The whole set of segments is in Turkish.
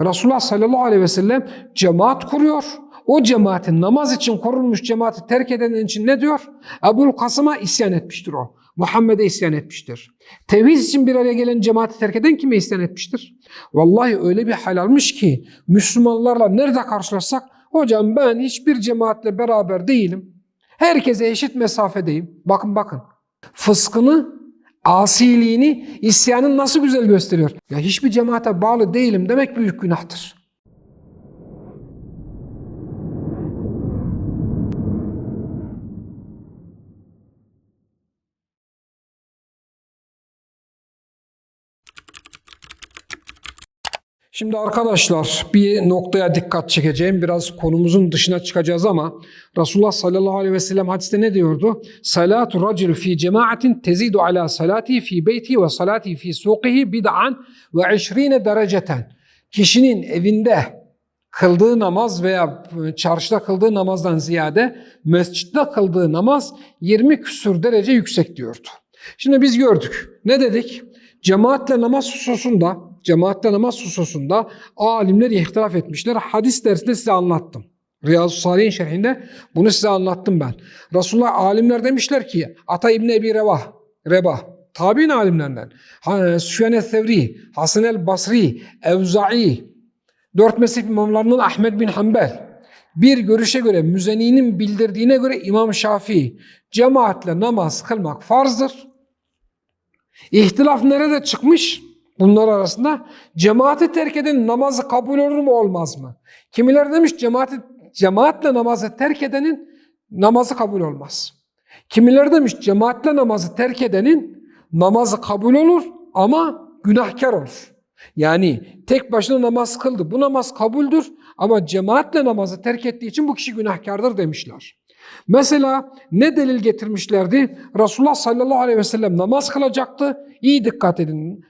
Resulullah sallallahu aleyhi ve sellem cemaat kuruyor. O cemaatin namaz için kurulmuş cemaati terk edenler için ne diyor? Ebul Kasım'a isyan etmiştir o. Muhammed'e isyan etmiştir. Tevhid için bir araya gelen cemaati terk eden kime isyan etmiştir? Vallahi öyle bir hal almış ki Müslümanlarla nerede karşılaşsak hocam ben hiçbir cemaatle beraber değilim. Herkese eşit mesafedeyim. Bakın bakın. Fıskını, asiliğini, isyanın nasıl güzel gösteriyor. Ya hiçbir cemaate bağlı değilim demek büyük günahtır. Şimdi arkadaşlar bir noktaya dikkat çekeceğim. Biraz konumuzun dışına çıkacağız ama Resulullah sallallahu aleyhi ve sellem hadiste ne diyordu? Salatu racul fi cemaatin tezidu ala salati fi beyti ve salati fi suqihi bid'an ve 20 dereceten. Kişinin evinde kıldığı namaz veya çarşıda kıldığı namazdan ziyade mescitte kıldığı namaz 20 küsur derece yüksek diyordu. Şimdi biz gördük. Ne dedik? Cemaatle namaz hususunda, cemaatle namaz hususunda alimler ihtilaf etmişler. Hadis dersinde size anlattım. Riyazu Salih'in şerhinde bunu size anlattım ben. Resulullah alimler demişler ki Ata İbni Ebi Revah, Rebah, tabi'in alimlerinden. Ha- Süfyan Sevri, Hasan el Basri, Evza'i, dört mezhep imamlarının Ahmed bin Hanbel. Bir görüşe göre Müzeni'nin bildirdiğine göre İmam Şafii cemaatle namaz kılmak farzdır. İhtilaf nerede çıkmış? Bunlar arasında cemaati terk eden namazı kabul olur mu olmaz mı? Kimiler demiş cemaati, cemaatle namazı terk edenin namazı kabul olmaz. Kimiler demiş cemaatle namazı terk edenin namazı kabul olur ama günahkar olur. Yani tek başına namaz kıldı. Bu namaz kabuldür ama cemaatle namazı terk ettiği için bu kişi günahkardır demişler. Mesela ne delil getirmişlerdi? Resulullah sallallahu aleyhi ve sellem namaz kılacaktı. İyi dikkat edin.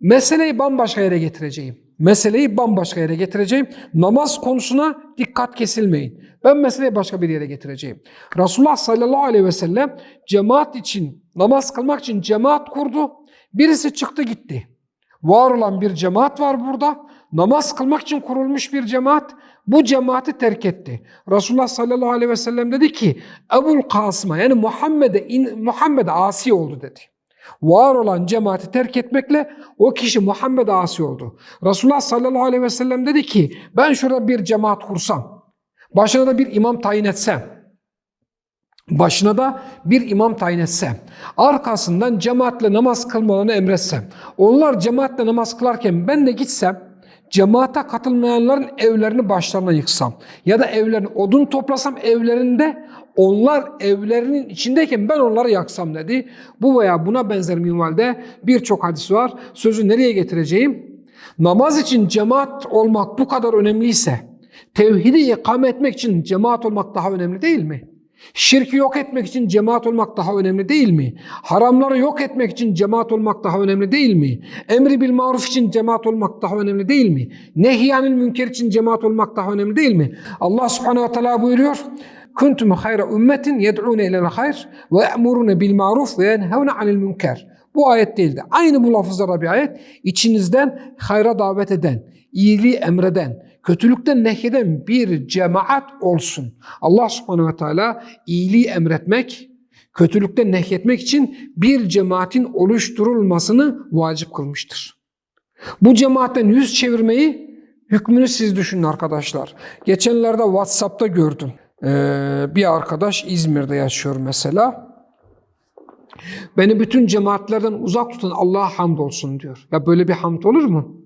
Meseleyi bambaşka yere getireceğim. Meseleyi bambaşka yere getireceğim. Namaz konusuna dikkat kesilmeyin. Ben meseleyi başka bir yere getireceğim. Resulullah sallallahu aleyhi ve sellem cemaat için, namaz kılmak için cemaat kurdu. Birisi çıktı gitti. Var olan bir cemaat var burada. Namaz kılmak için kurulmuş bir cemaat. Bu cemaati terk etti. Resulullah sallallahu aleyhi ve sellem dedi ki Ebul Kasım'a yani Muhammed'e Muhammed asi oldu dedi. Var olan cemaati terk etmekle o kişi Muhammed asi oldu. Resulullah sallallahu aleyhi ve sellem dedi ki ben şurada bir cemaat kursam, başına da bir imam tayin etsem, başına da bir imam tayin etsem, arkasından cemaatle namaz kılmalarını emretsem, onlar cemaatle namaz kılarken ben de gitsem, cemaate katılmayanların evlerini başlarına yıksam ya da evlerini odun toplasam evlerinde onlar evlerinin içindeyken ben onları yaksam dedi. Bu veya buna benzer minvalde birçok hadis var. Sözü nereye getireceğim? Namaz için cemaat olmak bu kadar önemliyse tevhidi ikame etmek için cemaat olmak daha önemli değil mi? Şirki yok etmek için cemaat olmak daha önemli değil mi? Haramları yok etmek için cemaat olmak daha önemli değil mi? Emri bil maruf için cemaat olmak daha önemli değil mi? Nehyanil münker için cemaat olmak daha önemli değil mi? Allah subhanehu ve teala buyuruyor. Kuntum hayra ümmetin yed'une ilel hayr ve e'murune bil maruf ve yenhevne anil münker. Bu ayet değildi. Aynı bu lafızlara bir ayet. İçinizden hayra davet eden, iyiliği emreden, kötülükten nehyeden bir cemaat olsun. Allah subhanehu ve teala iyiliği emretmek, kötülükten nehyetmek için bir cemaatin oluşturulmasını vacip kılmıştır. Bu cemaatten yüz çevirmeyi hükmünü siz düşünün arkadaşlar. Geçenlerde WhatsApp'ta gördüm. Ee, bir arkadaş İzmir'de yaşıyor mesela. Beni bütün cemaatlerden uzak tutan Allah'a hamdolsun diyor. Ya böyle bir hamd olur mu?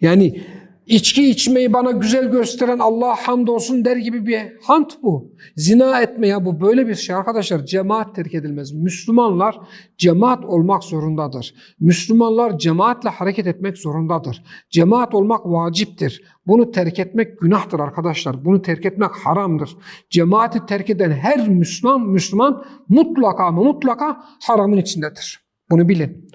Yani içki içmeyi bana güzel gösteren Allah'a hamdolsun der gibi bir hamd bu. Zina etme ya bu böyle bir şey arkadaşlar. Cemaat terk edilmez. Müslümanlar cemaat olmak zorundadır. Müslümanlar cemaatle hareket etmek zorundadır. Cemaat olmak vaciptir. Bunu terk etmek günahtır arkadaşlar. Bunu terk etmek haramdır. Cemaati terk eden her Müslüman Müslüman mutlaka ama mutlaka haramın içindedir. Bunu bilin.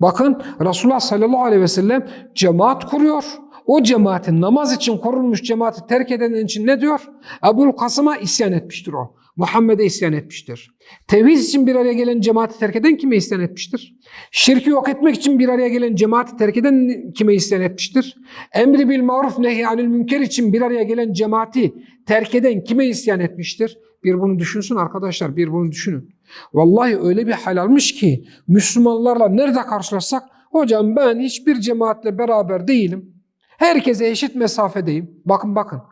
Bakın Resulullah sallallahu aleyhi ve sellem cemaat kuruyor. O cemaatin namaz için kurulmuş cemaati terk edenler için ne diyor? Ebul Kasım'a isyan etmiştir o. Muhammed'e isyan etmiştir. Tevhid için bir araya gelen cemaati terk eden kime isyan etmiştir? Şirki yok etmek için bir araya gelen cemaati terk eden kime isyan etmiştir? Emri bil maruf nehy anil münker için bir araya gelen cemaati terk eden kime isyan etmiştir? Bir bunu düşünsün arkadaşlar, bir bunu düşünün. Vallahi öyle bir hal almış ki Müslümanlarla nerede karşılaşsak hocam ben hiçbir cemaatle beraber değilim. Herkese eşit mesafedeyim. Bakın bakın.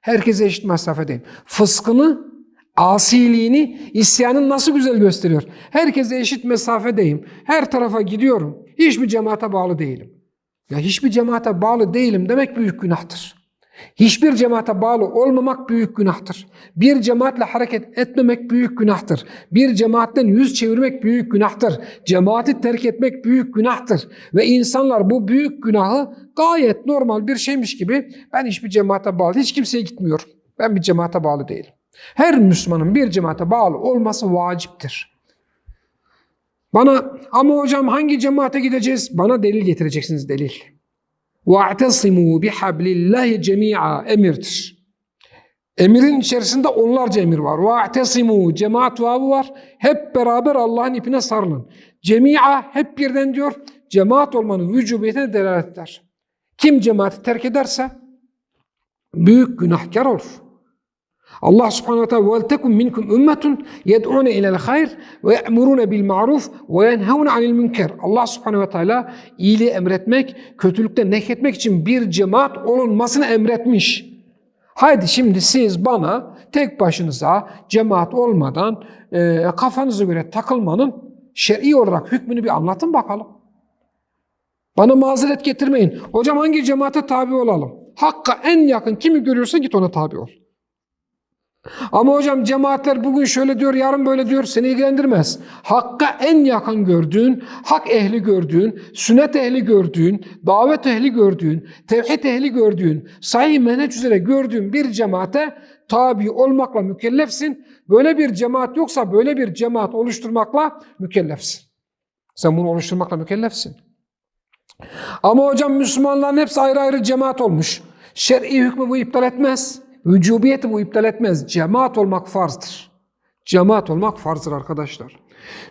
Herkese eşit mesafedeyim. Fıskını, asiliğini, isyanını nasıl güzel gösteriyor. Herkese eşit mesafedeyim. Her tarafa gidiyorum. Hiçbir cemaate bağlı değilim. Ya hiçbir cemaate bağlı değilim demek büyük günahtır. Hiçbir cemaate bağlı olmamak büyük günahtır. Bir cemaatle hareket etmemek büyük günahtır. Bir cemaatten yüz çevirmek büyük günahtır. Cemaati terk etmek büyük günahtır. Ve insanlar bu büyük günahı gayet normal bir şeymiş gibi ben hiçbir cemaate bağlı, hiç kimseye gitmiyorum. Ben bir cemaate bağlı değilim. Her Müslümanın bir cemaate bağlı olması vaciptir. Bana ama hocam hangi cemaate gideceğiz? Bana delil getireceksiniz delil. وَاَعْتَصِمُوا بِحَبْلِ اللّٰهِ جَمِيعًا emirdir. Emirin içerisinde onlarca emir var. وَاَعْتَصِمُوا cemaat vavı var. Hep beraber Allah'ın ipine sarılın. Cemi'a hep birden diyor. Cemaat olmanın vücubiyetine delalet eder. Kim cemaati terk ederse büyük günahkar olur. Allah subhanahu ve teala وَلْتَكُمْ مِنْكُمْ اُمَّةٌ يَدْعُونَ اِلَى الْخَيْرِ وَيَأْمُرُونَ بِالْمَعْرُوفِ وَيَنْهَوْنَ عَنِ الْمُنْكَرِ Allah subhanahu ve teala iyiliği emretmek, kötülükten nehyetmek için bir cemaat olunmasını emretmiş. Haydi şimdi siz bana tek başınıza cemaat olmadan e, kafanıza göre takılmanın şer'i olarak hükmünü bir anlatın bakalım. Bana mazeret getirmeyin. Hocam hangi cemaate tabi olalım? Hakka en yakın kimi görüyorsa git ona tabi ol. Ama hocam cemaatler bugün şöyle diyor, yarın böyle diyor, seni ilgilendirmez. Hakka en yakın gördüğün, hak ehli gördüğün, sünnet ehli gördüğün, davet ehli gördüğün, tevhid ehli gördüğün, sahih menheç üzere gördüğün bir cemaate tabi olmakla mükellefsin. Böyle bir cemaat yoksa böyle bir cemaat oluşturmakla mükellefsin. Sen bunu oluşturmakla mükellefsin. Ama hocam Müslümanların hepsi ayrı ayrı cemaat olmuş. Şer'i hükmü bu iptal etmez. Vücubiyeti bu iptal etmez. Cemaat olmak farzdır. Cemaat olmak farzdır arkadaşlar.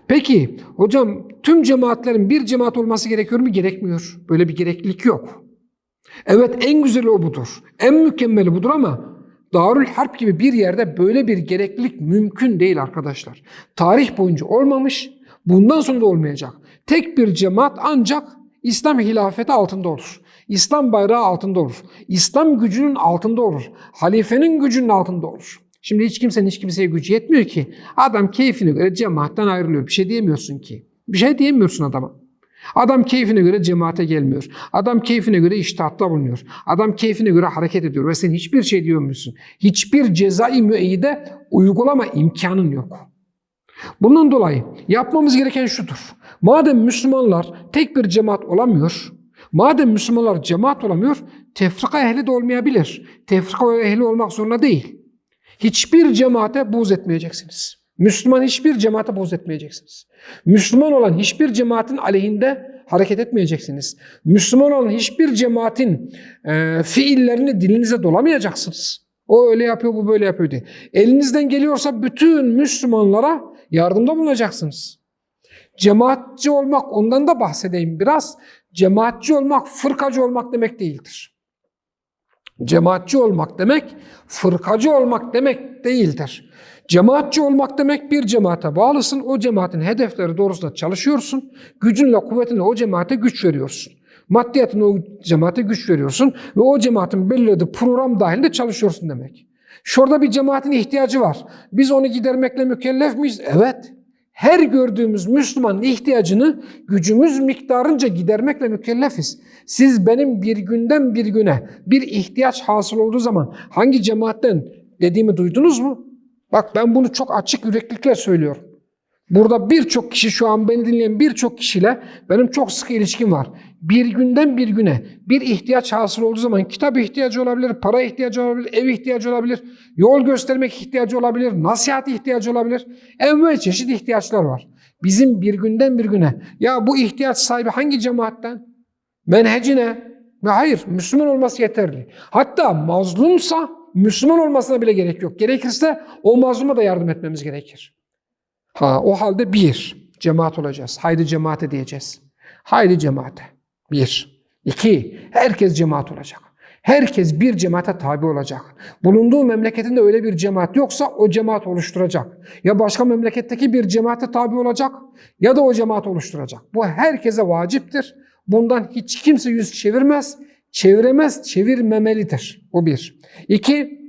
Peki hocam tüm cemaatlerin bir cemaat olması gerekiyor mu? Gerekmiyor. Böyle bir gereklilik yok. Evet en güzeli o budur. En mükemmeli budur ama Darül Harp gibi bir yerde böyle bir gereklilik mümkün değil arkadaşlar. Tarih boyunca olmamış, bundan sonra da olmayacak. Tek bir cemaat ancak İslam hilafeti altında olur. İslam bayrağı altında olur. İslam gücünün altında olur. Halifenin gücünün altında olur. Şimdi hiç kimsenin hiç kimseye gücü yetmiyor ki. Adam keyfine göre cemaatten ayrılıyor. Bir şey diyemiyorsun ki. Bir şey diyemiyorsun adama. Adam keyfine göre cemaate gelmiyor. Adam keyfine göre iştahatta bulunuyor. Adam keyfine göre hareket ediyor ve sen hiçbir şey diyemiyorsun. Hiçbir cezai müeyyide uygulama imkanın yok. Bundan dolayı yapmamız gereken şudur. Madem Müslümanlar tek bir cemaat olamıyor, madem Müslümanlar cemaat olamıyor, tefrika ehli de olmayabilir. Tefrika ehli olmak zorunda değil. Hiçbir cemaate buğz etmeyeceksiniz. Müslüman hiçbir cemaate buğz etmeyeceksiniz. Müslüman olan hiçbir cemaatin aleyhinde hareket etmeyeceksiniz. Müslüman olan hiçbir cemaatin e, fiillerini dilinize dolamayacaksınız. O öyle yapıyor, bu böyle yapıyor diye. Elinizden geliyorsa bütün Müslümanlara yardımda bulunacaksınız. Cemaatçi olmak, ondan da bahsedeyim biraz. Cemaatçi olmak, fırkacı olmak demek değildir. Cemaatçi olmak demek, fırkacı olmak demek değildir. Cemaatçi olmak demek bir cemaate bağlısın, o cemaatin hedefleri doğrusunda çalışıyorsun, gücünle, kuvvetinle o cemaate güç veriyorsun. Maddiyatına o cemaate güç veriyorsun ve o cemaatin belirlediği program dahilinde çalışıyorsun demek. Şurada bir cemaatin ihtiyacı var. Biz onu gidermekle mükellef miyiz? Evet. Her gördüğümüz Müslümanın ihtiyacını gücümüz miktarınca gidermekle mükellefiz. Siz benim bir günden bir güne bir ihtiyaç hasıl olduğu zaman hangi cemaatten dediğimi duydunuz mu? Bak ben bunu çok açık yüreklilikle söylüyorum. Burada birçok kişi şu an beni dinleyen birçok kişiyle benim çok sıkı ilişkim var. Bir günden bir güne bir ihtiyaç hasıl olduğu zaman kitap ihtiyacı olabilir, para ihtiyacı olabilir, ev ihtiyacı olabilir, yol göstermek ihtiyacı olabilir, nasihat ihtiyacı olabilir. Envel çeşit ihtiyaçlar var. Bizim bir günden bir güne ya bu ihtiyaç sahibi hangi cemaatten? Menheci ne? Hayır Müslüman olması yeterli. Hatta mazlumsa Müslüman olmasına bile gerek yok. Gerekirse o mazluma da yardım etmemiz gerekir. Ha, o halde bir, cemaat olacağız. Haydi cemaate diyeceğiz. Haydi cemaate. Bir. İki, herkes cemaat olacak. Herkes bir cemaate tabi olacak. Bulunduğu memleketinde öyle bir cemaat yoksa o cemaat oluşturacak. Ya başka memleketteki bir cemaate tabi olacak ya da o cemaat oluşturacak. Bu herkese vaciptir. Bundan hiç kimse yüz çevirmez, çeviremez, çevirmemelidir. Bu bir. İki,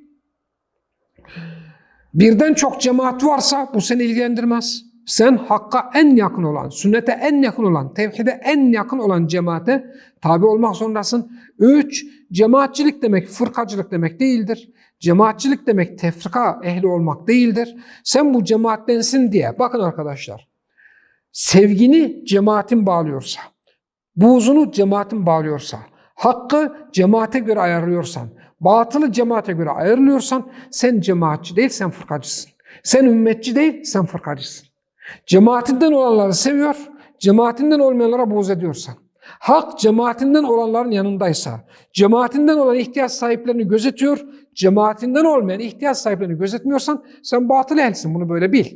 birden çok cemaat varsa bu seni ilgilendirmez. Sen hakka en yakın olan, sünnete en yakın olan, tevhide en yakın olan cemaate tabi olmak zorundasın. Üç, cemaatçilik demek fırkacılık demek değildir. Cemaatçilik demek tefrika ehli olmak değildir. Sen bu cemaattensin diye, bakın arkadaşlar, sevgini cemaatin bağlıyorsa, buğzunu cemaatin bağlıyorsa, hakkı cemaate göre ayarlıyorsan, batılı cemaate göre ayarlıyorsan sen cemaatçi değil, sen fırkacısın. Sen ümmetçi değil, sen fırkacısın. Cemaatinden olanları seviyor, cemaatinden olmayanlara buğz ediyorsan, hak cemaatinden olanların yanındaysa, cemaatinden olan ihtiyaç sahiplerini gözetiyor, cemaatinden olmayan ihtiyaç sahiplerini gözetmiyorsan sen batıl ehlsin. Bunu böyle bil.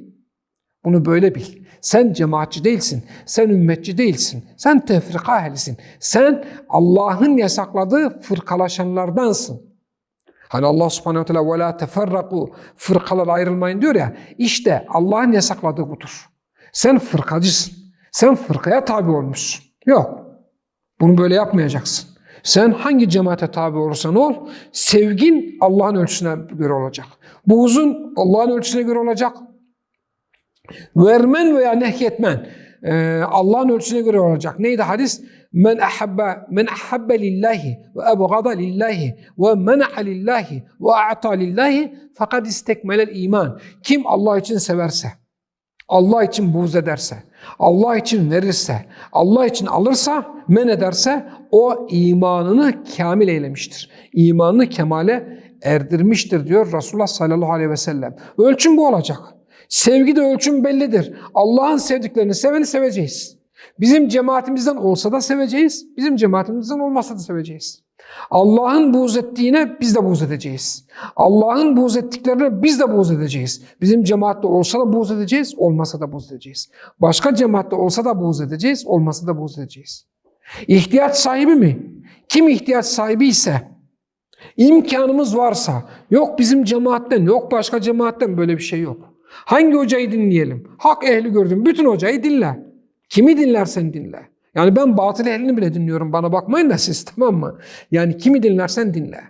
Bunu böyle bil. Sen cemaatçi değilsin. Sen ümmetçi değilsin. Sen tefrika ehlisin. Sen Allah'ın yasakladığı fırkalaşanlardansın. Hani Allah subhanehu ve teala ve la teferraku fırkalara ayrılmayın diyor ya. İşte Allah'ın yasakladığı budur. Sen fırkacısın. Sen fırkaya tabi olmuşsun. Yok. Bunu böyle yapmayacaksın. Sen hangi cemaate tabi olursan ol, sevgin Allah'ın ölçüsüne göre olacak. Buğzun Allah'ın ölçüsüne göre olacak. Vermen veya nehyetmen e, Allah'ın ölçüsüne göre olacak. Neydi hadis? Men ahabbe men ahabbe lillahi ve ebgada lillahi ve mena'a lillahi ve a'ta lillahi fakat istekmelel iman. Kim Allah için severse, Allah için buğz ederse, Allah için verirse, Allah için alırsa, men ederse o imanını kamil eylemiştir. İmanını kemale erdirmiştir diyor Resulullah sallallahu aleyhi ve sellem. Ölçüm bu olacak. Sevgi de ölçüm bellidir. Allah'ın sevdiklerini seveni seveceğiz. Bizim cemaatimizden olsa da seveceğiz. Bizim cemaatimizden olmasa da seveceğiz. Allah'ın buğz ettiğine biz de buğz edeceğiz. Allah'ın buğz ettiklerine biz de buğz edeceğiz. Bizim cemaatte olsa da buğz edeceğiz, olmasa da buğz edeceğiz. Başka cemaatte olsa da buğz edeceğiz, olmasa da buğz edeceğiz. İhtiyaç sahibi mi? Kim ihtiyaç sahibi ise, imkanımız varsa, yok bizim cemaatten, yok başka cemaatten böyle bir şey yok. Hangi hocayı dinleyelim? Hak ehli gördüm. Bütün hocayı dinle. Kimi dinlersen dinle. Yani ben batıl ehlini bile dinliyorum. Bana bakmayın da siz tamam mı? Yani kimi dinlersen dinle.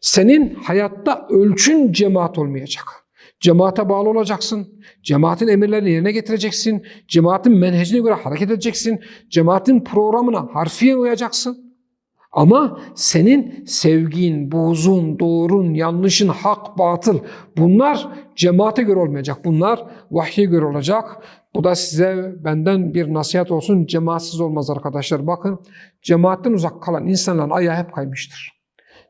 Senin hayatta ölçün cemaat olmayacak. Cemaate bağlı olacaksın. Cemaatin emirlerini yerine getireceksin. Cemaatin menhecine göre hareket edeceksin. Cemaatin programına harfiyen uyacaksın. Ama senin sevgin, buğzun, doğrun, yanlışın, hak, batıl bunlar cemaate göre olmayacak. Bunlar vahye göre olacak. Bu da size benden bir nasihat olsun. Cemaatsiz olmaz arkadaşlar. Bakın cemaatten uzak kalan insanların ayağı hep kaymıştır.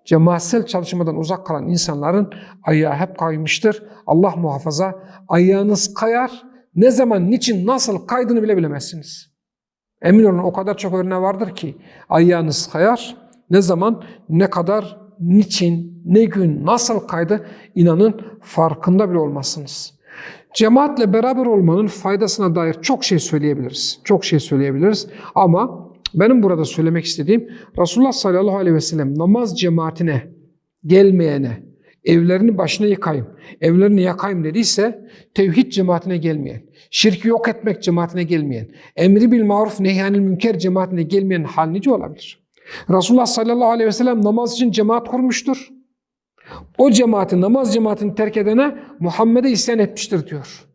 Cemaatsel çalışmadan uzak kalan insanların ayağı hep kaymıştır. Allah muhafaza ayağınız kayar. Ne zaman, niçin, nasıl kaydığını bile bilemezsiniz. Emin olun o kadar çok örneği vardır ki ayağınız kayar. Ne zaman, ne kadar, niçin, ne gün, nasıl kaydı inanın farkında bile olmazsınız. Cemaatle beraber olmanın faydasına dair çok şey söyleyebiliriz. Çok şey söyleyebiliriz ama benim burada söylemek istediğim Resulullah sallallahu aleyhi ve sellem namaz cemaatine gelmeyene evlerini başına yıkayım, evlerini yakayım dediyse tevhid cemaatine gelmeyen, şirki yok etmek cemaatine gelmeyen, emri bil maruf nehyanil münker cemaatine gelmeyen hal nice olabilir? Resulullah sallallahu aleyhi ve sellem namaz için cemaat kurmuştur. O cemaati, namaz cemaatini terk edene Muhammed'e isyan etmiştir diyor.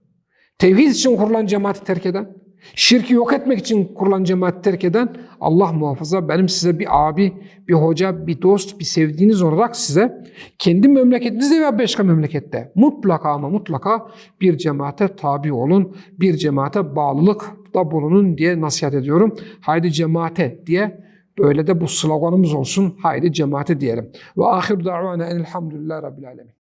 Tevhid için kurulan cemaati terk eden, şirki yok etmek için kurulan cemaati terk eden Allah muhafaza benim size bir abi, bir hoca, bir dost, bir sevdiğiniz olarak size kendi memleketinizde veya başka memlekette mutlaka ama mutlaka bir cemaate tabi olun, bir cemaate bağlılıkta bulunun diye nasihat ediyorum. Haydi cemaate diye Böyle de bu sloganımız olsun. Haydi cemaate diyelim. Ve ahir da'vana enelhamdülillah rabbil alemin.